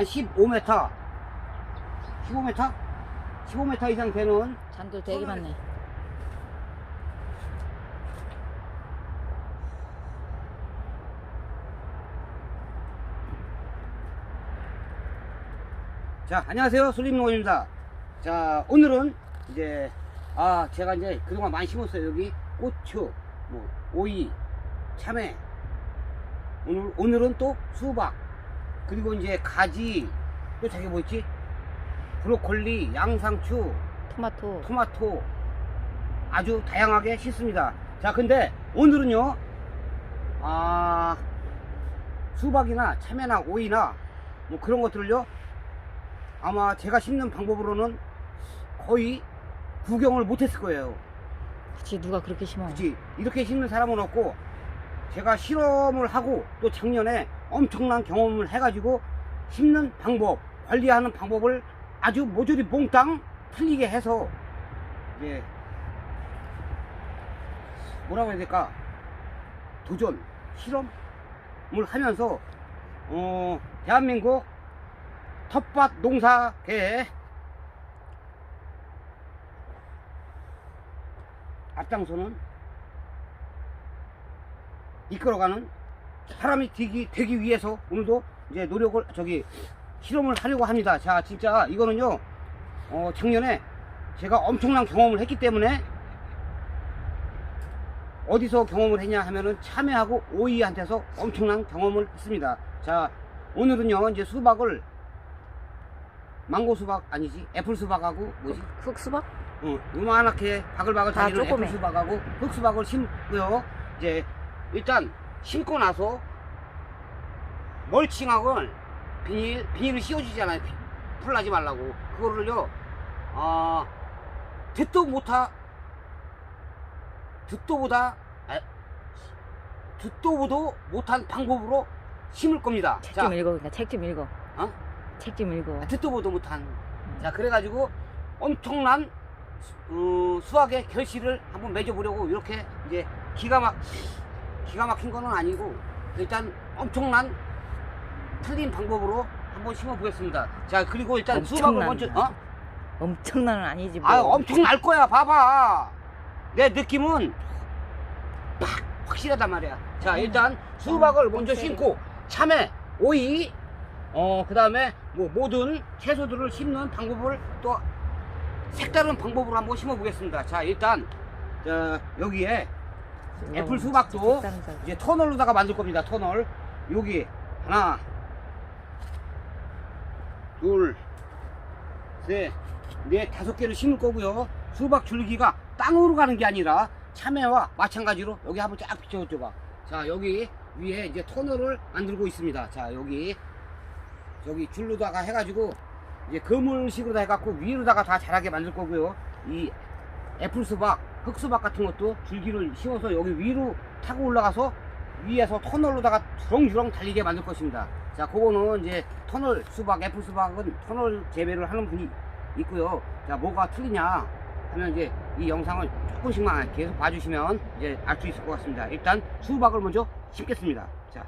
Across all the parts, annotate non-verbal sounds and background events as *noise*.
한 15m 15m? 15m 이상 되는 잔들 되게 많네. 자, 안녕하세요. 솔림농원입니다. 자, 오늘은 이제, 아, 제가 이제 그동안 많이 심었어요. 여기 고추, 뭐, 오이, 참외. 오늘, 오늘은 또 수박. 그리고 이제 가지, 또 저기 뭐 있지? 브로콜리, 양상추, 토마토. 토마토. 아주 다양하게 심습니다. 자, 근데 오늘은요, 아, 수박이나 참외나 오이나 뭐 그런 것들을요, 아마 제가 심는 방법으로는 거의 구경을 못했을 거예요. 그치 누가 그렇게 심어? 그치? 이렇게 심는 사람은 없고, 제가 실험을 하고 또 작년에 엄청난 경험을 해가지고 심는 방법, 관리하는 방법을 아주 모조리 몽땅 틀리게 해서, 이제, 뭐라고 해야 될까? 도전, 실험을 하면서, 어, 대한민국 텃밭 농사계에 앞장서는 이끌어가는 사람이 되기, 되기 위해서 오늘도 이제 노력을 저기 실험을 하려고 합니다. 자, 진짜 이거는요, 어, 작년에 제가 엄청난 경험을 했기 때문에 어디서 경험을 했냐 하면은 참외하고 오이한테서 엄청난 경험을 했습니다. 자, 오늘은요, 이제 수박을 망고 수박 아니지 애플 수박하고 뭐지 흑 수박? 어, 요만하게 바글바글 다 달리는 조그매. 애플 수박하고 흑 수박을 심고요 이제 일단 심고 나서 멀칭하고 비닐 비닐을 씌워주잖아요 비- 풀나지 말라고 그거를요 아 듣도 못하 듣도 보다 아, 듣도 보도 못한 방법으로 심을 겁니다 책자좀 읽어. 책 좀 읽어. 어? 책 좀 읽어. 듣도 보도 못한. 자, 그래가지고 엄청난 어, 수학의 결실을 한번 맺어보려고 이렇게 이제 기가 막 기가 막힌 거는 아니고 일단 엄청난 틀린 방법으로 한번 심어보겠습니다. 자, 그리고 일단 수박을 먼저 어? 엄청난은 아니지 뭐. 아, 엄청 날 거야. 봐봐. 내 느낌은 팍 확실하단 말이야. 자, 일단 수박을 먼저 오케이. 심고 참외, 오이, 어, 그 다음에 뭐 모든 채소들을 심는 방법을 또 색다른 방법으로 한번 심어 보겠습니다. 자, 일단 저, 여기에 애플 수박도 색다른 살. 이제 터널로다가 만들 겁니다. 터널. 여기 하나, 둘, 셋, 넷, 다섯 개를 심을 거고요. 수박 줄기가 땅으로 가는 게 아니라 참외와 마찬가지로 여기 한번 쫙 비춰줘봐. 자, 여기 위에 이제 터널을 만들고 있습니다. 자, 여기 저기 줄로다가 해가지고 이제 그물식으로 다 해갖고 위로다가 다 자라게 만들 거고요. 이 애플 수박, 흑 수박 같은 것도 줄기를 씌워서 여기 위로 타고 올라가서 위에서 터널로다가 주렁주렁 달리게 만들 것입니다. 자, 그거는 이제 터널 수박, 애플 수박은 터널 재배를 하는 분이 있고요. 자, 뭐가 틀리냐 하면 이제 이 영상을 조금씩만 계속 봐주시면 이제 알 수 있을 것 같습니다. 일단 수박을 먼저 심겠습니다. 자, 요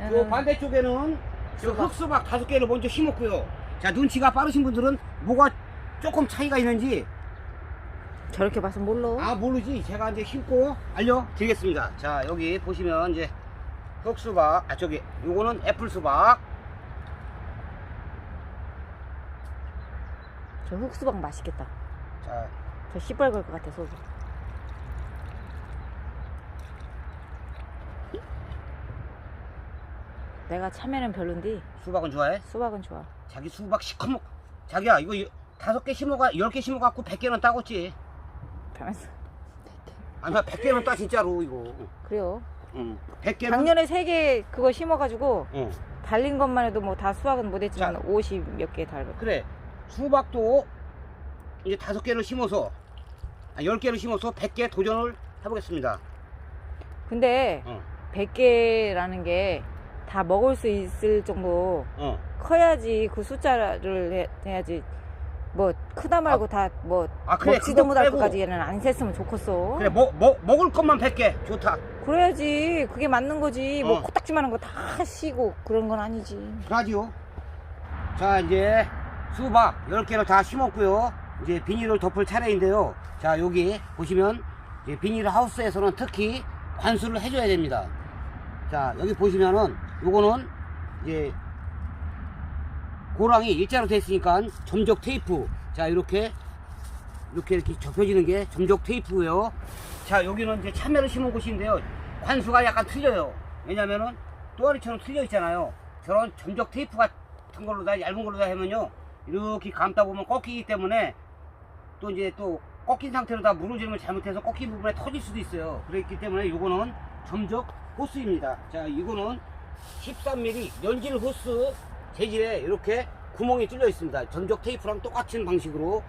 얘는 반대쪽에는 저 흑수박 다섯 개를 먼저 심었고요. 자, 눈치가 빠르신 분들은 뭐가 조금 차이가 있는지 저렇게 봐서 몰라. 아 모르지 제가 이제 심고 알려드리겠습니다 자 여기 보시면 이제 흑수박 아 저기 요거는 애플 수박 저 흑수박 맛있겠다. 자 저 시뻘걸 것 같아 속이. 내가 참외는 별론데 수박은 좋아해? 수박은 좋아. 자기 수박 시커멓 자기야 이거 이- 다섯 개 심어가 열 개 심어갖고 백 개는 따겠지 아니 나백 개는 따 진짜로 이거 그래요. 응백 개는 작년에 세 개 그거 심어가지고 응 달린 것만 해도 뭐 다 수확은 못했지만 자. 50 몇 개 달고. 그래 수박도 이제 다섯 개를 심어서 아, 열 개를 심어서 백개 도전을 해보겠습니다 근데 어. 100개라는 게 다 먹을 수 있을 정도 어 커야지 그 숫자를 해, 해야지 뭐 크다 말고 다 뭐 아, 그래, 먹지도 그거 못할 빼고. 것까지는 안 셌으면 좋겠어 그래 먹, 먹, 먹을 것만 백개 좋다 그래야지 그게 맞는 거지 뭐 어. 코딱지만한 거다 쉬고 그런 건 아니지 라디오 자, 이제 수박 10개를 다 심었고요. 이제 비닐을 덮을 차례인데요. 자, 여기 보시면 이제 비닐 하우스에서는 특히 관수를 해줘야 됩니다. 자, 여기 보시면은 요거는 이제 고랑이 일자로 됐으니까 점적 테이프. 자, 이렇게 이렇게 이렇게 접혀지는 게 점적 테이프고요. 자, 여기는 이제 참외를 심은 곳인데요. 관수가 약간 틀려요. 왜냐면은 또아리처럼 틀려 있잖아요. 저런 점적 테이프 같은 걸로 다 얇은 걸로 다 하면요. 이렇게 감다 보면 꺾이기 때문에 또 이제 또 꺾인 상태로 다 주면 잘못해서 꺾인 부분에 터질 수도 있어요. 그렇기 때문에 이거는 점적 호스입니다. 자, 이거는 13mm 연질 호스 재질에 이렇게 구멍이 뚫려 있습니다. 점적 테이프랑 똑같은 방식으로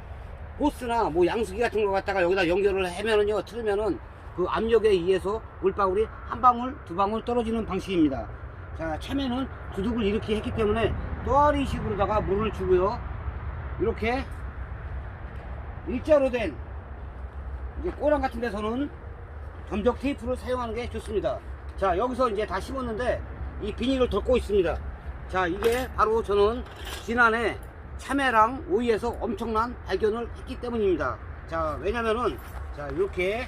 호스나 뭐 양수기 같은 거 갖다가 여기다 연결을 하면은요, 틀으면은 그 압력에 의해서 물방울이 한 방울, 두 방울 떨어지는 방식입니다. 자, 참외는 두둑을 이렇게 했기 때문에 또아리식으로다가 물을 주고요. 이렇게 일자로 된 이제 꼬랑 같은 데서는 점적 테이프를 사용하는 게 좋습니다. 자, 여기서 이제 다 심었는데 이 비닐을 덮고 있습니다. 자, 이게 바로 저는 지난해 참외랑 오이에서 엄청난 발견을 했기 때문입니다. 자, 왜냐면은 자, 이렇게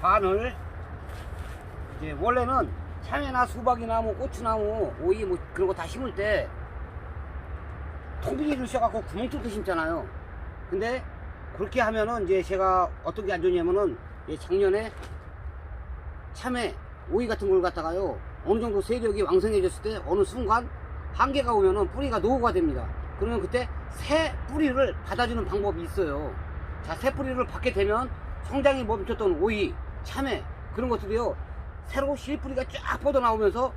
반을 이제 원래는 참외나 수박이나 뭐 고추나무, 오이 뭐 그런 거 다 심을 때 통비닐을 씌워갖고 구멍 뚫고 심잖아요. 근데 그렇게 하면은 이제 제가 어떤 게안 좋냐면은 예, 작년에 참외, 오이 같은 걸 갖다가요 어느 정도 세력이 왕성해졌을 때 어느 순간 한계가 오면은 뿌리가 노후가 됩니다. 그러면 그때 새 뿌리를 받아주는 방법이 있어요. 자, 새 뿌리를 받게 되면 성장이 멈췄던 오이, 참외 그런 것들이요 새로 실 뿌리가 쫙 뻗어 나오면서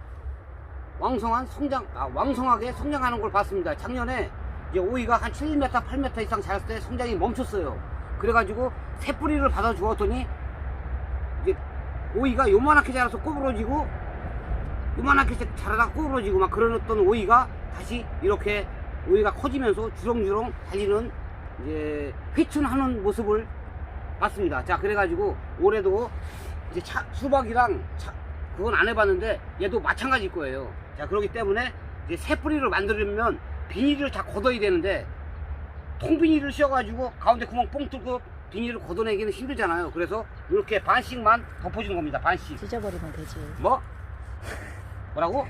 왕성한 성장, 아, 왕성하게 성장하는 걸 봤습니다. 작년에 이제 오이가 한 7m, 8m 이상 자랐을 때 성장이 멈췄어요. 그래가지고 새 뿌리를 받아 주었더니 이제 오이가 요만하게 자라서 꼬부러지고 요만하게 자라다가 꼬부러지고 막 그러던 오이가 다시 이렇게 오이가 커지면서 주렁주렁 달리는 이제 회춘하는 모습을 봤습니다. 자 그래가지고 올해도 이제 차- 수박이랑 차- 그건 안 해봤는데 얘도 마찬가지일 거예요. 자 그렇기 때문에 이제 새 뿌리를 만들려면 비닐을 다 걷어야 되는데 통비닐을 씌워가지고 가운데 구멍 뽕 뚫고 비닐을 걷어내기는 힘들잖아요. 그래서 이렇게 반씩만 덮어주는 겁니다. 반씩. 찢어버리면 되지. 뭐? 뭐라고?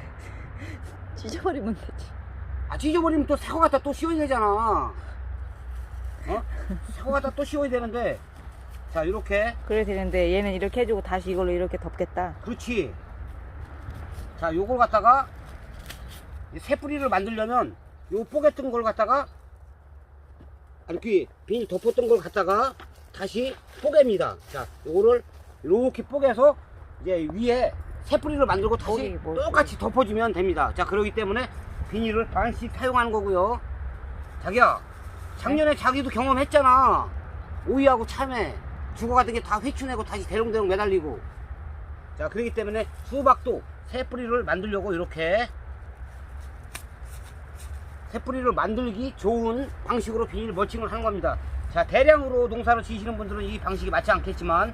찢어버리면 되지. 아 찢어버리면 또 새거 갖다 또 씌워야 되잖아. 어? 새거 갖다 또 씌워야 되는데 자 이렇게 그래 되는데 얘는 이렇게 해주고 다시 이걸로 이렇게 덮겠다. 그렇지. 자, 요걸 갖다가 이새 뿌리를 만들려면 요 뽀개던 걸 갖다가 아, 이렇게 비닐 덮었던 걸 갖다가 다시 뽀갭니다. 자, 요거를 이렇게 뽀개서 이제 위에 새 뿌리를 만들고 다시 뭐- 똑같이 덮어주면 됩니다. 자, 그러기 때문에 비닐을 반씩 사용하는 거고요. 자기야, 작년에 자기도 경험했잖아. 오이하고 참외, 죽어 같은 게다 회춘하고 다시 대롱대롱 매달리고. 자, 그렇기 때문에 수박도 새 뿌리를 만들려고 이렇게 새 뿌리를 만들기 좋은 방식으로 비닐 멀칭을 하는 겁니다. 자, 대량으로 농사를 지시는 분들은 이 방식이 맞지 않겠지만,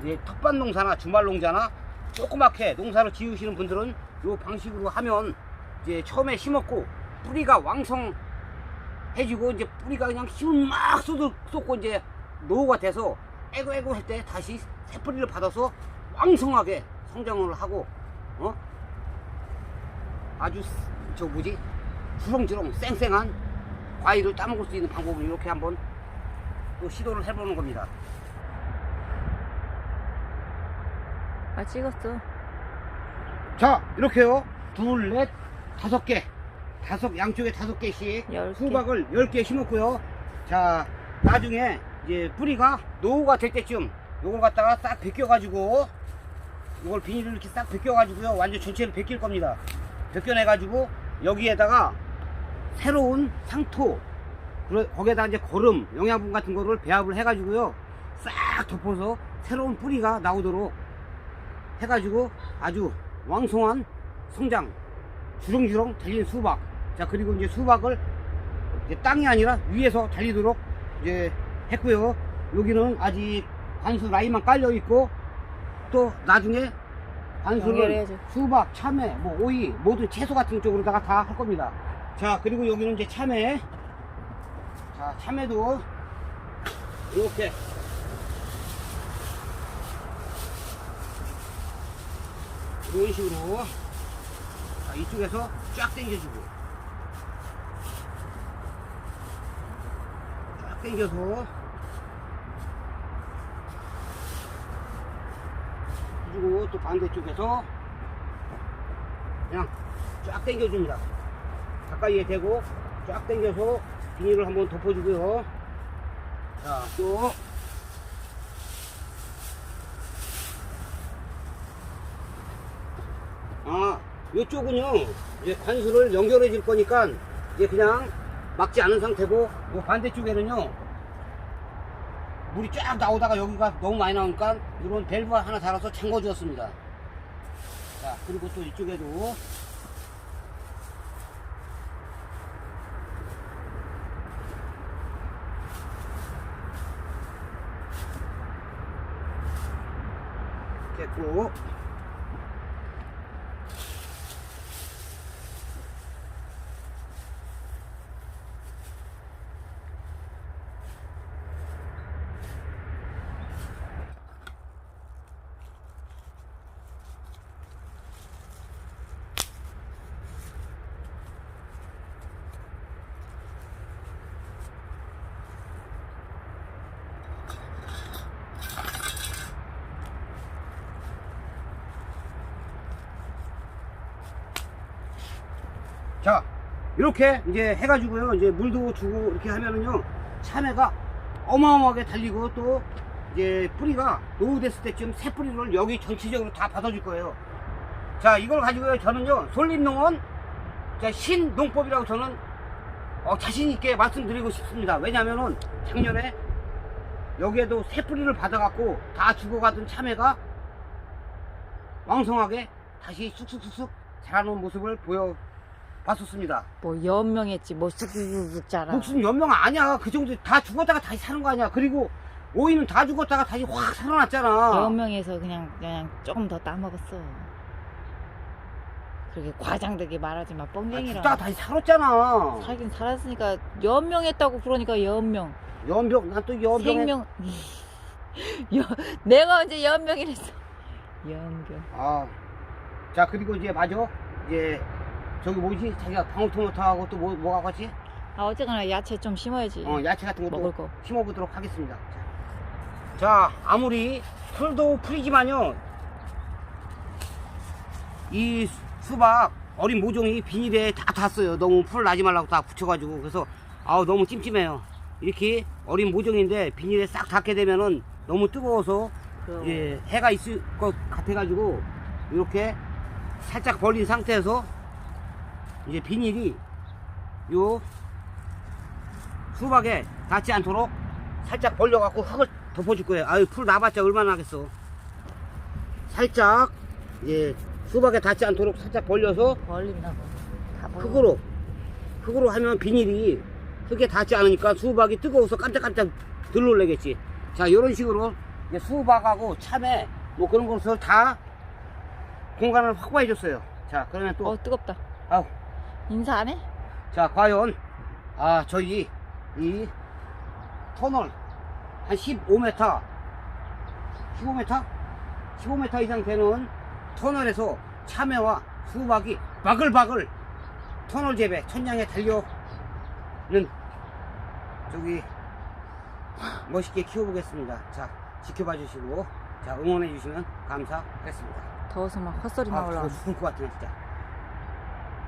이제 텃밭 농사나 주말 농자나 조그맣게 농사를 지으시는 분들은 이 방식으로 하면 이제 처음에 심었고 뿌리가 왕성해지고 이제 뿌리가 그냥 힘을 막 쏟, 쏟고 이제 노후가 돼서 애고 애고 할 때 다시 새 뿌리를 받아서 왕성하게 성장을 하고 어 아주 스- 저 뭐지 주렁주렁 쌩쌩한 과일을 따먹을 수 있는 방법을 이렇게 한번 또 시도를 해보는 겁니다. 아 찍었어. 자 이렇게요. 둘, 넷, 다섯 개. 다섯 양쪽에 다섯 개씩 열 개. 수박을 열 개 심었고요. 자 나중에 이제 뿌리가 노후가 될 때쯤 요걸 갖다가 싹 벗겨 가지고 요걸 비닐을 이렇게 싹 벗겨 가지고요. 완전 전체를 벗길 겁니다. 벗겨내 가지고 여기에다가 새로운 상토 거기에다 이제 거름 영양분 같은 거를 배합을 해 가지고요. 싹 덮어서 새로운 뿌리가 나오도록 해가지고 아주 왕성한 성장 주렁주렁 달린 수박 자 그리고 이제 수박을 이제 땅이 아니라 위에서 달리도록 이제 했고요 여기는 아직 관수 라인만 깔려 있고 또 나중에 관수를. 수박 참외 뭐 오이 모든 채소 같은 쪽으로다가 다 할 겁니다 자, 그리고 여기는 이제 참외. 자, 참외도 이렇게 이런 식으로 자, 이쪽에서 쫙 당겨주고 쫙 당겨서 해주고 또 반대쪽에서 그냥 쫙 당겨줍니다. 가까이에 대고 쫙 당겨서 비닐을 한번 덮어주고요. 자, 또 아, 이쪽은요, 이제 관수를 연결해 줄 거니까, 이제 그냥 막지 않은 상태고, 요 반대쪽에는요, 물이 쫙 나오다가 여기가 너무 많이 나오니까, 이런 밸브 하나 달아서 잠궈 주었습니다. 자, 그리고 또 이쪽에도, 됐고, 자, 이렇게 이제 해가지고요. 이제 물도 주고 이렇게 하면은요. 참외가 어마어마하게 달리고 또 이제 뿌리가 노후됐을 때쯤 새 뿌리를 여기 전체적으로 다 받아줄 거예요. 자, 이걸 가지고요. 저는요. 솔잎농은 자, 신농법이라고 저는 어, 자신있게 말씀드리고 싶습니다. 왜냐면은 작년에 여기에도 새 뿌리를 받아갖고 다 죽어가던 참외가 왕성하게 다시 쑥쑥쑥쑥 자라는 모습을 보여 봤었습니다. 뭐 연명했지 뭐 쑥쑥쑥 자라. 목숨 연명 아니야. 그 정도 다 죽었다가 다시 사는 거 아니야. 그리고 오이는 다 죽었다가 다시 확 살아났잖아. 연명해서 그냥 그냥 조금 더 따먹었어. 그렇게 과장되게 말하지 마 아, 뻥쟁이라. 죽다가 다시 살았잖아. 살긴 살았으니까 연명했다고 그러니까 연명. 연병, 난 또 연병에 생명. *laughs* 연, 내가 언제 연명이랬어. 연병. 아, 자 그리고 이제 맞아. 이제 저기 뭐지? 자기가 방울토마토하고 또 뭐, 뭐가 같이? 아 어쨌거나 야채 좀 심어야지. 어, 야채 같은 것도 먹을 거. 심어보도록 하겠습니다. 자, 자, 아무리 풀도 풀이지만요. 이 수박 어린 모종이 비닐에 다 탔어요. 너무 풀 나지 말라고 다 붙여가지고. 그래서 아우 너무 찜찜해요. 이렇게 어린 모종인데 비닐에 싹 닿게 되면은 너무 뜨거워서 그 예, 해가 있을 것 같아가지고 이렇게 살짝 벌린 상태에서 이제 비닐이 요 수박에 닿지 않도록 살짝 벌려갖고 흙을 덮어줄 거예요. 아유 풀 나봤자 얼마나 하겠어. 살짝 예 수박에 닿지 않도록 살짝 벌려서 벌린다 고 다 벌려. 흙으로 흙으로 하면 비닐이 흙에 닿지 않으니까 수박이 뜨거워서 깜짝깜짝 들놀래겠지. 자 이런 식으로 이제 수박하고 참외 뭐 그런 것을 다 공간을 확보해 줬어요. 자 그러면 또 어 뜨겁다. 아우 인사 안 해? 자, 과연, 아, 저희, 이, 터널, 한 15m, 15m? 15m 이상 되는 터널에서 참외와 수박이 바글바글 터널 재배, 천장에 달려는, 저기, 멋있게 키워보겠습니다. 자, 지켜봐 주시고, 자, 응원해 주시면 감사하겠습니다. 더워서 막 헛소리 아, 나올라. 그거 죽을 것 같네, 진짜.